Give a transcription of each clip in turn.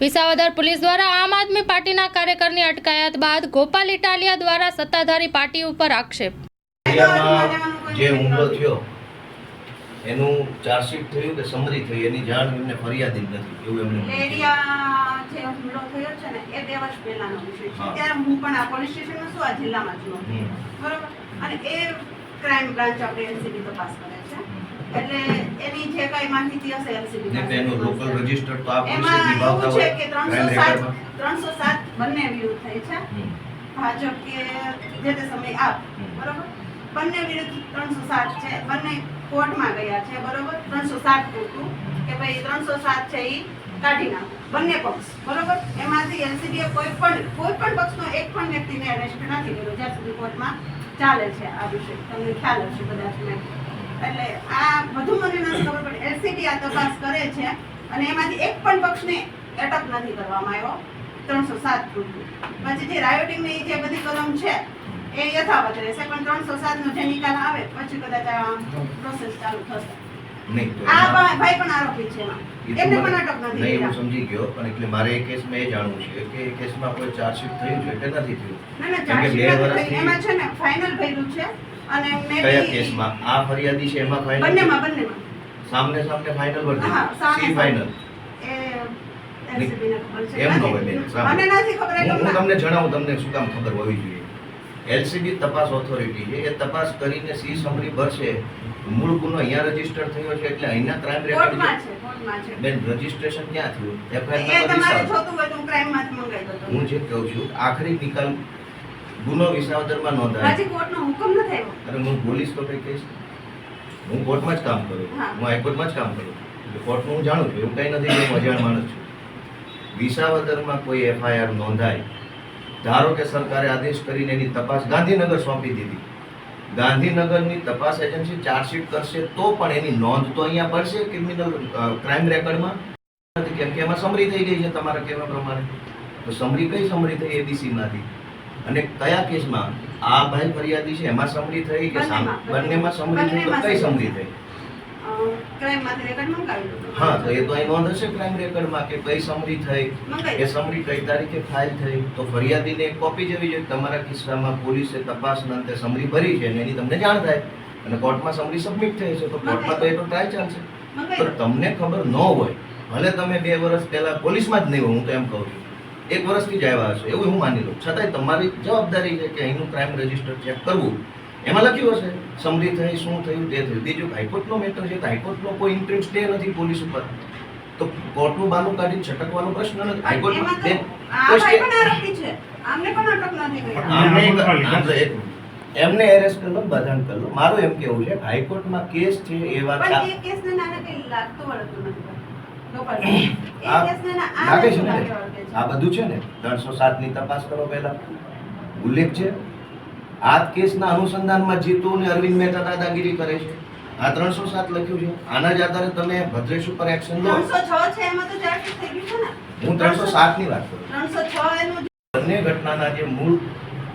Visavadar police દ્વારા આમ આદમી પાર્ટીના કાર્યકરની અટકાયત બાદ ગોપાલ ઇટાલિયા દ્વારા સત્તાધારી પાર્ટી ઉપર આક્ષેપ. જે હુમલો થયો એનું ચાર્જશીટ થયું કે સમરી થઈ એની જાણ એમને ફરિયાદ નથી એવું એમને મને કીધું. લેડિયા જે હુમલો થયો છે ને એ બે વર્ષ પહેલાનો વિષય છે. ત્યારે હું પણ આ પોલીસ સ્ટેશનમાં છું આ જિલ્લામાં છું. બરોબર? અને એ ક્રાઇમ બ્રાન્ચ આપણે એનસીબી તપાસ કરે છે. એટલે એની જે કઈ માહિતી હશે એલસીબી ને તેનું લોકલ રજિસ્ટર તો આ પોલીસે એમાં નિભાવતા છે હોય કે crime ત્રણસો સાત recordમાં. ત્રણસો સાત બંને વિરુદ્ધ થઈ છે. ભાજપ કે જે તે સમય આપ બરોબર? બંને વિરુદ્ધ ત્રણસો સાત છે. બંને કોર્ટમાં ગયા છે બરોબર? ત્રણસો સાત પૂરતું કે ભાઈ ત્રણસો સાત છે એ કાઢી નાખો. બંને પક્ષ બરોબર? એમાંથી એલસીબીએ કોઈ પણ કોઈ પણ પક્ષનો એક પણ વ્યક્તિને એરેસ્ટ નથી કર્યો જ્યાં સુધી કોર્ટમાં ચાલે છે આ વિષય. તમને ખ્યાલ હશે કદાચ ને એટલે આ બધું મને નથી ખબર પણ એલસીટી આ તપાસ કરે છે અને એમાંથી એક પણ પક્ષને એટક નથી કરવામાં આવ્યો. ત્રણસો સાત પછી જે રાયોટિંગની જે બધી કલમ છે એ યથાવત રહેશે પણ ત્રણસો સાતનો જે નિકાલ આવે પછી કદાચ આ પ્રોસેસ ચાલુ થશે. અટક હું સમજી ગયો પણ એટલે મારે એ કેસમાં એ જાણવું છે કે એ કેસમાં કોઈ ચાર્જશીટ થયું છે નથી બે. એમાં છે ને ફાઇનલ ભર્યું છે. અને મેં કયા કેસમાં? આ ફરિયાદી છે એમાં ફાઇનલ બંનેમાં બંનેમાં. સામને સામને ફાઇનલ હા, વર્તી સામે સી ફાઇનલ એ LCB ને ખબર છે. એમ ન હોય બેન, મને નથી ખબર હું તમને જણાવું તમને શું કામ ખબર હોવી જોઈએ. એલસીબી તપાસ ઓથોરિટી છે. એ તપાસ કરીને સી સમરી ભરશે. મૂળ ગુનો અહીંયા રજિસ્ટર થયો છે એટલે અહીંના ક્રાઇમ રેકોર્ડ છે. બેન રજીસ્ટ્રેશન ક્યાં થયું? એફઆઈઆર હું હું જે કહું છું આખરી નિકાલ ગુનો વિસાવદરમાં નોંધાયો. હજી કોર્ટનો હુકમ ન થયો? અરે હું પોલીસ તો કઈ કહીશ હું કોર્ટમાં જ કામ કરું હું. હાઈકોર્ટમાં જ કામ કરું એટલે કોર્ટનું હું જાણું છું. એવું કંઈ નથી હું અજાણ માણસ છું. વિસાવદરમાં કોઈ એફઆઈઆર નોંધાય. ધારો કે સરકારે આદેશ કરીને એની તપાસ ગાંધીનગર સોંપી દીધી. ગાંધીનગરની તપાસ એજન્સી ચાર્જશીટ કરશે તો પણ એની નોંધ તો અહીંયા પડશે ક્રિમિનલ ક્રાઇમ રેકર્ડમાં. કેમ કે એમાં સમરી થઈ ગઈ છે તમારા કહેવા પ્રમાણે. તો સમરી કઈ સમરી થઈ? એબીસીમાંથી અને કયા કેસમાં? આ ભાઈ ફરિયાદી છે એમાં સમરી થઈ કે બંનેમાં. સમરી થઈ તો કઈ સમરી. થઈ. હા તો એ તો અહીં નોંધ હશે ક્રાઇમ રેકર્ડમાં કે કઈ સમરી થઈ? એ સમરી કઈ તારીખે ફાઇલ થઈ? તો ફરિયાદીને એક કોપી જવી જોઈએ તમારા કિસ્સામાં પોલીસે તપાસના અંતે સમરી ભરી છે અને એની તમને જાણ થાય. અને કોર્ટમાં સમરી સબમિટ થઈ છે તો કોર્ટમાં તો એ તો ટ્રાય ચાલશે. પણ તમને ખબર ન હોય ભલે તમે બે વર્ષ પહેલા પોલીસમાં જ નહીં હોય હું તો એમ કહું છું. એક વર્ષથી જ આવ્યા હશે એવું હું માની લઉં. છતાંય તમારી જવાબદારી છે કે અહીંનું ક્રાઇમ રજિસ્ટર ચેક કરવું. એમાં લખ્યું હશે સમરી થઈ શું થયું તે થયું. બીજું હાઈકોર્ટનો મેટર છે તો હાઈકોર્ટનો કોઈ ઇન્ટરેસ્ટ સ્ટે નથી પોલીસ ઉપર. તો કોર્ટનું બાનું કાઢીને છટકવાનો પ્રશ્ન નથી. હાઈકોર્ટમાં તો તો એમને એરેસ્ટ કરી લો બધાને કરી મારું એમ કેવું છે હાઈકોર્ટમાં કેસ છે એ વાત કેસને નાને કઈ લાગતું વળગતું નથી. ગોપાલભાઈ. એ આ કેસને ના- આ લાગે છે ને? લાગે વળગે છે. આ બધું છે ને ત્રણસો સાતની તપાસ કરો પહેલા. ઉલ્લેખ છે. આ કેસના અનુસંધાનમાં જીતુ અને અરવિંદ મહેતા દાદાગીરી કરે છે. આ ત્રણસો સાત લખ્યું છે. આના જ આધારે તમે ભદ્રેશ ઉપર એક્શન લો. 306 છે એમાં તો ચાર્જશીટ થઈ ગયું છે ને? હું ત્રણસો સાતની વાત કરું. બંને ઘટનાના જે મૂળ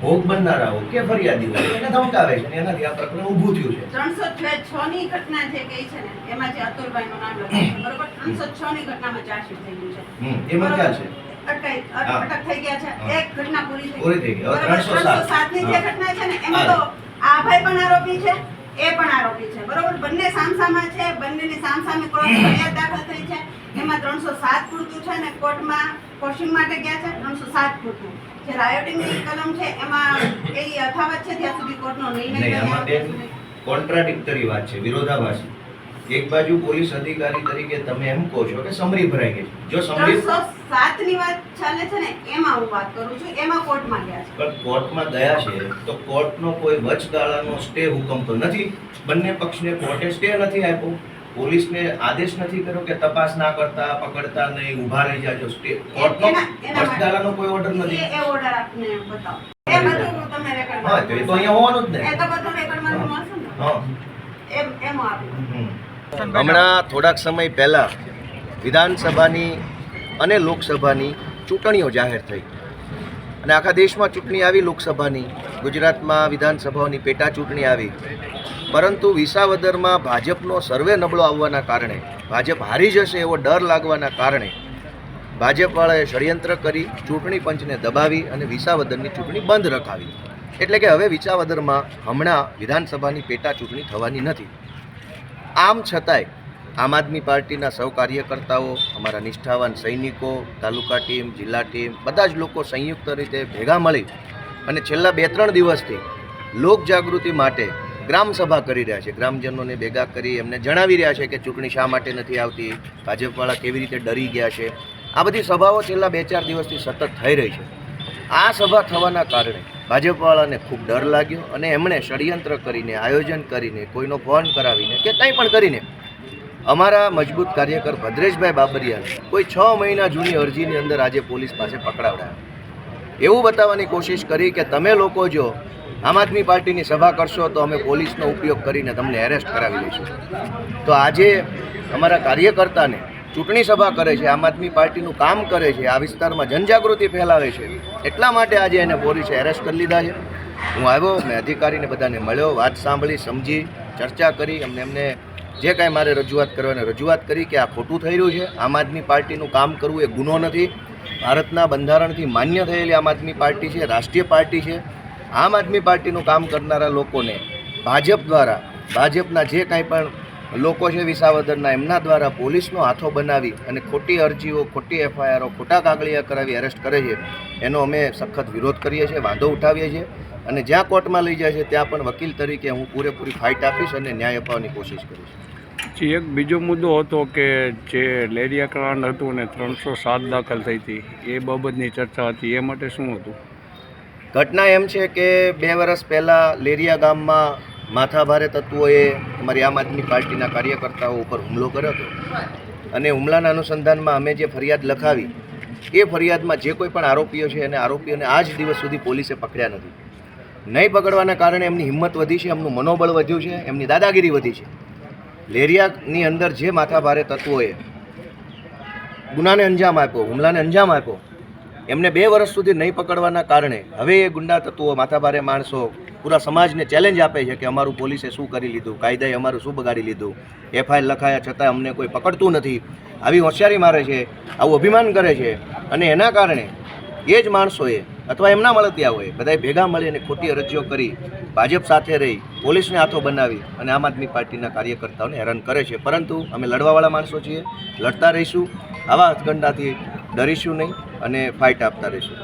ભોગ બનનારાઓ કે ફરિયાદીઓ એને ધમકાવે છે એનાથી આ પ્રકરણ ઊભું થયું છે. ત્રણસો છ ની ઘટના જે કહી છે ને એમાં જે અતુલભાઈ નું નામ લખ્યું બરોબર? ત્રણસો છ ની ઘટનામાં ચાર્જશીટ થઈ ગયું છે. એમાં ક્યાં છે. અટક થઈ ગયા છે. એક ઘટના પૂરી થઈ પૂરી થઈ ગઈ. 307 307 ની જે ઘટના છે ને એમાં તો આ ભાઈ પણ આરોપી છે એ પણ આરોપી છે. બરોબર? બંને સામસામા છે બંનેની સામસામે ક્રોસ ફરિયાદ દાખલ થઈ છે. એમાં ત્રણસો સાત પૂરતું છે ને કોર્ટમાં કોશિંગ માટે ગયા છે ત્રણસો સાત પૂરતું જે રાયોટિંગની કલમ છે એમાં એ યથાવત છે ત્યાં સુધી કોર્ટનો નિર્ણય. કોન્ટ્રાડિક્ટરી વાત છે વિરોધાભાસી. એક બાજુ પોલીસ અધિકારી તરીકે તમે એમ કહો છો કે સમરી ભરાઈ ગઈ જો સમરી સાતની વાત ચાલે છે ને એમાં હું વાત કરું છું એમાં કોર્ટમાં ગયા છે. પણ કોર્ટમાં ગયા છે તો કોર્ટનો કોઈ વચગાળાનો સ્ટે હુકમ તો નથી. બંને પક્ષને કોર્ટે સ્ટે નથી આપ્યો. પોલીસને આદેશ નથી કર્યો કે તપાસ ના કરતા પકડતા નહીં ઊભા રહી જાજો. સ્ટે કોર્ટનો વચગાળાનો કોઈ ઓર્ડર નથી. એ ઓર્ડર આપને બતાવો. એ બધું તમે રેકોર્ડ હા તો એ તો અહીંયા હોવાનું જ એ તો બધું રેકોર્ડમાં મળશે ને. હા. એમ એમ આપ્યું હમણાં થોડાક સમય પહેલા વિધાનસભાની અને લોકસભાની ચૂંટણીઓ જાહેર થઈ. અને આખા દેશમાં ચૂંટણી આવી લોકસભાની. ગુજરાતમાં વિધાનસભાઓની પેટા ચૂંટણી આવી. પરંતુ વિસાવદરમાં ભાજપનો સર્વે નબળો આવવાના કારણે, ભાજપ હારી જશે એવો ડર લાગવાના કારણે, ભાજપવાળાએ ષડયંત્ર કરી ચૂંટણી પંચને દબાવી અને વિસાવદરની ચૂંટણી બંધ રખાવી. એટલે કે હવે વિસાવદરમાં હમણાં વિધાનસભાની પેટા ચૂંટણી થવાની નથી. આમ છતાંય, આમ આદમી પાર્ટીના સૌ કાર્યકર્તાઓ અમારા નિષ્ઠાવાન સૈનિકો, તાલુકા ટીમ, જિલ્લા ટીમ, બધા જ લોકો સંયુક્ત રીતે ભેગા મળી અને છેલ્લા બે ત્રણ દિવસથી લોક જાગૃતિ માટે ગ્રામસભા કરી રહ્યા છે. ગ્રામજનોને ભેગા કરી એમને જણાવી રહ્યા છે કે ચૂંટણી શા માટે નથી આવતી, ભાજપવાળા કેવી રીતે ડરી ગયા છે. આ બધી સભાઓ છેલ્લા બે ચાર દિવસથી સતત થઈ રહી છે. આ સભા થવાના કારણે ભાજપવાળાને ખૂબ ડર લાગ્યો અને એમણે ષડયંત્ર કરીને, આયોજન કરીને, કોઈનો ફોન કરાવીને કે કંઈ પણ કરીને અમારા મજબૂત કાર્યકર ભદ્રેશભાઈ બાબરિયાને કોઈ છ મહિના જૂની અરજીની અંદર આજે પોલીસ પાસે પકડાવડાયા. એવું બતાવવાની કોશિશ કરી કે તમે લોકો જો આમ આદમી પાર્ટીની સભા કરશો તો અમે પોલીસનો ઉપયોગ કરીને તમને એરેસ્ટ કરાવી લઈશું તો આજે અમારા કાર્યકર્તાને ચૂંટણી સભા કરે છે, આમ આદમી પાર્ટીનું કામ કરે છે, આ વિસ્તારમાં જનજાગૃતિ ફેલાવે છે, એટલા માટે આજે એને પોલીસે એરેસ્ટ કરી લીધા છે. હું આવ્યો, મેં અધિકારીને બધાને મળ્યો, વાત સાંભળી, સમજી, ચર્ચા કરી એમને એમને જે કાંઈ મારે રજૂઆત કરવાની રજૂઆત કરી કે આ ખોટું થઈ રહ્યું છે, આમ આદમી પાર્ટીનું કામ કરવું એ ગુનો નથી ભારતના બંધારણથી માન્ય થયેલી આમ આદમી પાર્ટી છે, રાષ્ટ્રીય પાર્ટી છે. આમ આદમી પાર્ટીનું કામ કરનારા લોકોને ભાજપ દ્વારા, ભાજપના જે કાંઈ પણ લોકો છે વિસાવદરના, એમના દ્વારા પોલીસનો હાથો બનાવી અને ખોટી અરજીઓ, ખોટી એફઆઈઆરો, ખોટા કાગળિયા કરાવી એરેસ્ટ કરે છે. એનો અમે સખત વિરોધ કરીએ છીએ, વાંધો ઉઠાવીએ છીએ અને જ્યાં કોર્ટમાં લઈ જાય છે, ત્યાં પણ વકીલ તરીકે હું પૂરેપૂરી ફાઇટ આપીશ અને ન્યાય અપાવવાની કોશિશ કરીશ. પછી એક બીજો મુદ્દો હતો કે જે લેરિયા કાંડ હતું ને ત્રણસો સાત દાખલ થઈ હતી, એ બાબતની ચર્ચા હતી, એ માટે શું હતું? ઘટના એમ છે કે બે વર્ષ પહેલાં લેરિયા ગામમાં માથાભારે તત્વોએ અમારી આમ આદમી પાર્ટીના કાર્યકર્તાઓ ઉપર હુમલો કર્યો હતો. અને હુમલાના અનુસંધાનમાં અમે જે ફરિયાદ લખાવી, એ ફરિયાદમાં જે કોઈ પણ આરોપીઓ છે અને આરોપીઓને આજ દિવસ સુધી પોલીસે પકડ્યા નથી. નહીં પકડવાના કારણે એમની હિંમત વધી છે, એમનું મનોબળ વધ્યું છે, એમની દાદાગીરી વધી છે. લેરિયાની અંદર જે માથાભારે તત્વોએ ગુનાને અંજામ આપ્યો, હુમલાને અંજામ આપ્યો, એમને બે વર્ષ સુધી નહીં પકડવાના કારણે હવે એ ગુંડા તત્વો માથાભારે માણસો પૂરા સમાજને ચેલેન્જ આપે છે કે અમારું પોલીસે શું કરી લીધું, કાયદાએ અમારું શું બગાડી લીધું, એફઆઈઆર લખાયા છતાં અમને કોઈ પકડતું નથી. આવી હોશિયારી મારે છે, આવું અભિમાન કરે છે અને એના કારણે એ જ માણસોએ અથવા એમના મળતિયા હોય. બધા ભેગા મળી અને ખોટી અરજીઓ કરી, ભાજપ સાથે રહી, પોલીસને હાથો બનાવી અને આમ આદમી પાર્ટીના કાર્યકર્તાઓને હેરાન કરે છે. પરંતુ અમે લડવાવાળા માણસો છીએ, લડતા રહીશું, આવા હથગંડાથી ડરીશું નહીં અને ફાઇટ આપતા રહીશું.